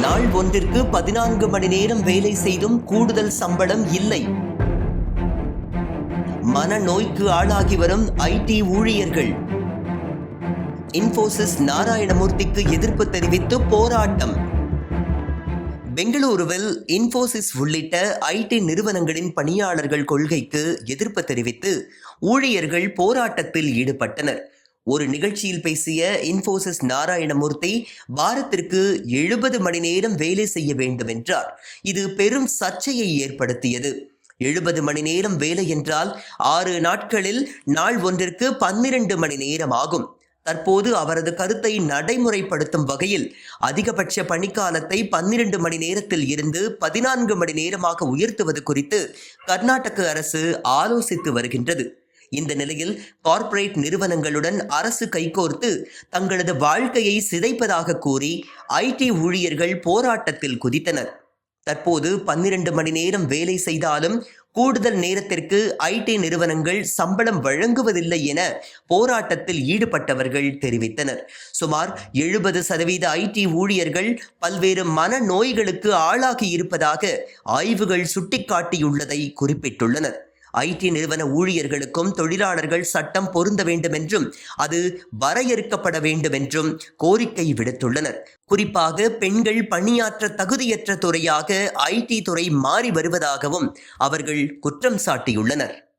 நாள் ஒன்றிற்கு பதினான்கு மணி நேரம் வேலை செய்தும் கூடுதல் சம்பளம் இல்லை. மனநோய்க்கு ஆளாகி வரும் ஐடி ஊழியர்கள். இன்போசிஸ் நாராயணமூர்த்திக்கு எதிர்ப்பு தெரிவித்து போராட்டம். பெங்களூருவில் இன்போசிஸ் உள்ளிட்ட ஐடி நிறுவனங்களின் பணியாளர்கள் கொள்கைக்கு எதிர்ப்பு தெரிவித்து ஊழியர்கள் போராட்டத்தில் ஈடுபட்டனர். ஒரு நிகழ்ச்சியில் பேசிய இன்போசிஸ் நாராயணமூர்த்தி வாரத்திற்கு எழுபது மணி நேரம் வேலை செய்ய வேண்டும் என்றார். இது பெரும் சர்ச்சையை ஏற்படுத்தியது. எழுபது மணி நேரம் வேலை என்றால் ஆறு நாட்களில் நாள் ஒன்றிற்கு பன்னிரண்டு மணி நேரம் ஆகும். தற்போது அவரது கருத்தை நடைமுறைப்படுத்தும் வகையில் அதிகபட்ச பணிக்காலத்தை பன்னிரண்டு மணி நேரத்தில் இருந்து பதினான்கு மணி நேரமாக உயர்த்துவது குறித்து கர்நாடக அரசு ஆலோசித்து வருகின்றது. இந்த நிலையில் கார்ப்பரேட் நிறுவனங்களுடன் அரசு கைகோர்த்து தங்களது வாழ்க்கையை சிதைப்பதாக கூறி ஐடி ஊழியர்கள் போராட்டத்தில் குதித்தனர். தற்போது பன்னிரண்டு மணி நேரம் வேலை செய்தாலும் கூடுதல் நேரத்திற்கு ஐடி நிறுவனங்கள் சம்பளம் வழங்குவதில்லை என போராட்டத்தில் ஈடுபட்டவர்கள் தெரிவித்தனர். சுமார் எழுபது சதவீத ஐடி ஊழியர்கள் பல்வேறு மன நோய்களுக்கு ஆளாகி இருப்பதாக ஆய்வுகள் சுட்டிக்காட்டியுள்ளதை குறிப்பிட்டுள்ளனர். ஐடி நிறுவன ஊழியர்களுக்கும் தொழிலாளர்கள் சட்டம் பொருந்த வேண்டும் என்றும் அது வரையறுக்கப்பட வேண்டும் என்றும் கோரிக்கை விடுத்துள்ளனர். குறிப்பாக பெண்கள் பணியாற்ற தகுதியற்ற துறையாக ஐடி துறை மாறி வருவதாகவும் அவர்கள் குற்றம் சாட்டியுள்ளனர்.